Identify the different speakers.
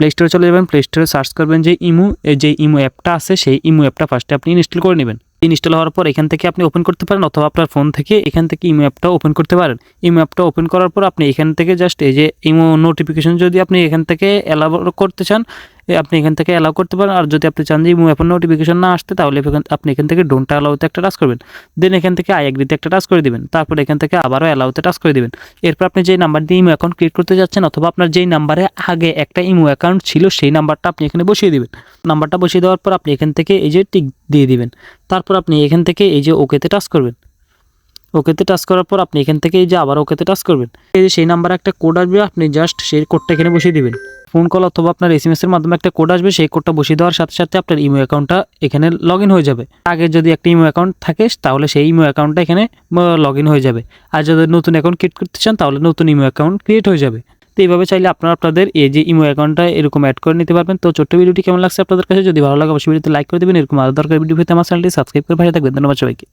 Speaker 1: Play স্টোরে চলে যাবেন প্লে স্টোরে সার্চ করবেন যে ইমো যে ইমো অ্যাপটা আছে, সেই ইমো অ্যাপটা ফার্স্টে আপনি ইনস্টল করে নেবেন। ইনস্টল হওয়ার পর এখান থেকে আপনি ওপেন করতে পারেন অথবা আপনার ফোন থেকে এখান থেকে ইমো অ্যাপটা ওপেন করতে পারেন। ইমো অ্যাপটা ওপেন করার পর আপনি এখান থেকে জাস্ট এই যে ইমো নোটিফিকেশন যদি আপনি এখান থেকে অ্যালাউ করতে চান আপনি এখান থেকে অ্যালাউ করতে পারেন। আর যদি আপনি চান যে ইমো অ্যাপের নোটিফিকেশন না আসতে, তাহলে আপনি এখান থেকে ডোন্ট অ্যালাউতে একটা টাচ করবেন। দেন এখান থেকে আই এগ্রিতে একটা টাচ করে দিবেন। তারপর এখান থেকে আবারও অ্যালাউতে টাচ করে দিবেন। এরপর আপনি যেই নাম্বার দিয়ে ইমো অ্যাকাউন্ট ক্রিয়েট করতে যাচ্ছেন, অথবা আপনার যেই নাম্বারে আগে একটা ইমো অ্যাকাউন্ট ছিল, সেই নাম্বারটা আপনি এখানে বসিয়ে দিবেন। নাম্বারটা বসিয়ে দেওয়ার পর আপনি এখান থেকে এই যে টিক দিয়ে দিবেন। তারপর আপনি এখান থেকে এই যে ওকেতে টাচ করবেন। ওকেতে টাচ করার পর আপনি এখান থেকে এই যে আবার ওকেতে টাচ করবেন। এই যে সেই নাম্বারে একটা কোড আসবে, আপনি জাস্ট সেই কোডটা এখানে বসিয়ে দিবেন। ফোন কল অথবা আপনার এস এম এর মাধ্যমে একটা কোড আসবে, সেই কোডটা বসিয়ে দেওয়ার সাথে সাথে আপনার ইমো অ্যাকাউন্টটা এখানে লগ হয়ে যাবে। আগে যদি একটা ইমো অ্যাকাউন্ট থাকে, তাহলে সেই ইমো অ্যাকাউন্টটা এখানে লগ হয়ে যাবে। আর যদি নতুন অ্যাকাউন্ট ক্রিয়েট করতে চান, তাহলে নতুন ইমো অ্যাকাউন্ট ক্রিয়েট হয়ে যাবে। তো এইভাবে চাইলে আপনারা আপনাদের এই যে ইমো অ্যাকাউন্টটা এরকম অ্যাড করে নিতে পারবেন। তো ছোট্ট ভিডিওটি কেমন লাগছে আপনাদের কাছে? যদি ভালো লাগে, অবশ্যই ভিডিওতে লাইক করে দেবেন। এরকম আরও দরকার ভিডিও পেতে আমার চ্যানেলটি সাবস্ক্রাইব করে ভালো থাকবেন। ধন্যবাদ সবাইকে।